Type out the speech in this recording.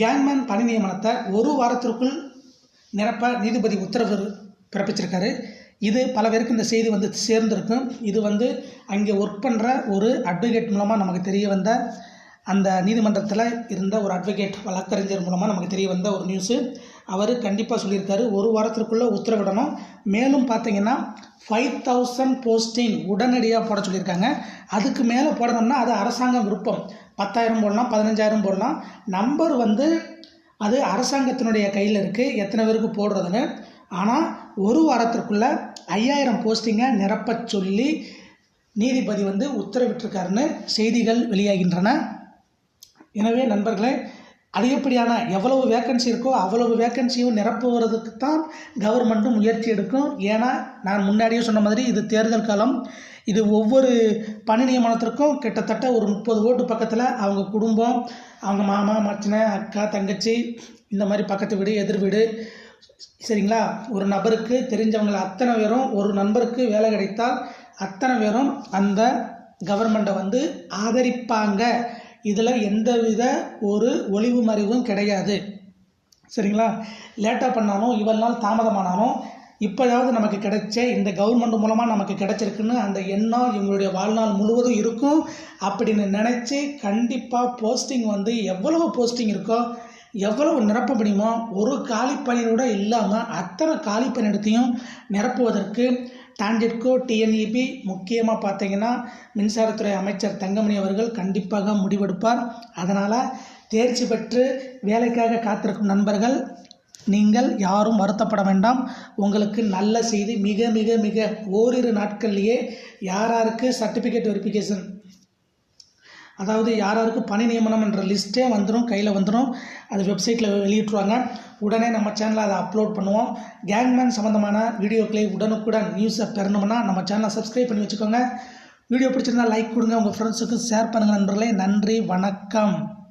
Gangman பணி நியமனத்தை ஒரு வாரத்திற்குள் நிரப்ப நீதிபதி உத்தரவு பிறப்பிச்சிருக்காரு. இது பல பேருக்கு இந்த செய்தி வந்து சேர்ந்திருக்கும். இது வந்து அங்கே ஒர்க் பண்ணுற ஒரு அட்வொகேட் மூலமாக நமக்கு தெரிய வந்த அந்த நீதிமன்றத்தில் இருந்த ஒரு அட்வொகேட் வழக்கறிஞர் மூலமாக நமக்கு தெரிய வந்த ஒரு நியூஸு அவர் கண்டிப்பாக சொல்லியிருக்காரு. ஒரு வாரத்திற்குள்ளே உத்தரவிடணும். மேலும் பார்த்தீங்கன்னா ஃபைவ் தௌசண்ட் போஸ்டிங் உடனடியாக போட சொல்லியிருக்காங்க. அதுக்கு மேலே போடணும்னா அது அரசாங்கம் விருப்பம். பத்தாயிரம் போடலாம் பதினஞ்சாயிரம் போடலாம். நம்பர் வந்து அது அரசாங்கத்தினுடைய கையில் இருக்குது எத்தனை பேருக்கு போடுறதுன்னு. ஆனால் ஒரு வாரத்திற்குள்ளே ஐயாயிரம் போஸ்டிங்கை நிரப்பச் சொல்லி நீதிபதி வந்து உத்தரவிட்டிருக்காருன்னு செய்திகள் வெளியாகின்றன. எனவே நண்பர்களே அதிகப்படியான எவ்வளவு வேக்கன்சி இருக்கோ அவ்வளவு வேக்கன்சியும் நிரப்புவதற்கு தான் கவர்மெண்ட்டும் முயற்சி எடுக்கும். ஏன்னா நான் முன்னாடியே சொன்ன மாதிரி இது தேர்தல் காலம் இது ஒவ்வொரு பணி நியமனத்திற்கும் கிட்டத்தட்ட ஒரு முப்பது ஓட்டு பக்கத்தில் அவங்க குடும்பம் அவங்க மாமா மச்சனை அக்கா தங்கச்சி இந்த மாதிரி பக்கத்து வீடு எதிர் வீடு சரிங்களா? ஒரு நபருக்கு தெரிஞ்சவங்களை அத்தனை பேரும் ஒரு நண்பருக்கு வேலை கிடைத்தால் அத்தனை பேரும் அந்த கவர்மெண்ட்டை வந்து ஆதரிப்பாங்க. இதில் எந்தவித ஒரு ஒளிவு மறைவும் கிடையாது. சரிங்களா? லேட்டாக பண்ணாலும் இவ்வளோ நாள் தாமதமானாலும் இப்போதாவது நமக்கு கிடைச்ச இந்த கவர்மெண்ட் மூலமாக நமக்கு கிடைச்சிருக்குன்னு அந்த எண்ணம் இவங்களுடைய வாழ்நாள் முழுவதும் இருக்கும். அப்படின்னு நினச்சி கண்டிப்பாக போஸ்டிங் வந்து எவ்வளவு போஸ்டிங் இருக்கோ எவ்வளவு நிரப்ப முடியுமோ ஒரு காலி பணியோட இல்லாமல் அத்தனை காலி பணியிடத்தையும் நிரப்புவதற்கு டான்ஜெட்கோ டிஎன்இபி முக்கியமாக பார்த்தீங்கன்னா மின்சாரத்துறை அமைச்சர் தங்கமணி அவர்கள் கண்டிப்பாக முடிவெடுப்பார். அதனால் தேர்ச்சி பெற்று வேலைக்காக காத்திருக்கும் நண்பர்கள் நீங்கள் யாரும் வருத்தப்பட வேண்டாம். உங்களுக்கு நல்ல செய்தி மிக மிக மிக ஓரிரு நாட்கள்லேயே யார் யாருக்கு சர்டிஃபிகேட் வெரிஃபிகேஷன் அதாவது யார் யாருக்கு பணி நியமனம்ன்ற லிஸ்ட்டே வந்துடும் கையில் வந்துடும் அது வெப்சைட்டில் வெளியிட்டுருவாங்க. உடனே நம்ம சேனலில் அதை அப்லோட் பண்ணுவோம். கேங்மேன் சம்மந்தமான வீடியோக்களை உடனுக்குடன் நியூஸை பெறணும்னா நம்ம சேனலை சப்ஸ்கிரைப் பண்ணி வச்சுக்கோங்க. வீடியோ பிடிச்சிருந்தா லைக் கொடுங்க. உங்கள் ஃப்ரெண்ட்ஸுக்கு ஷேர் பண்ணுங்கள் நண்பர்களே. நன்றி வணக்கம்.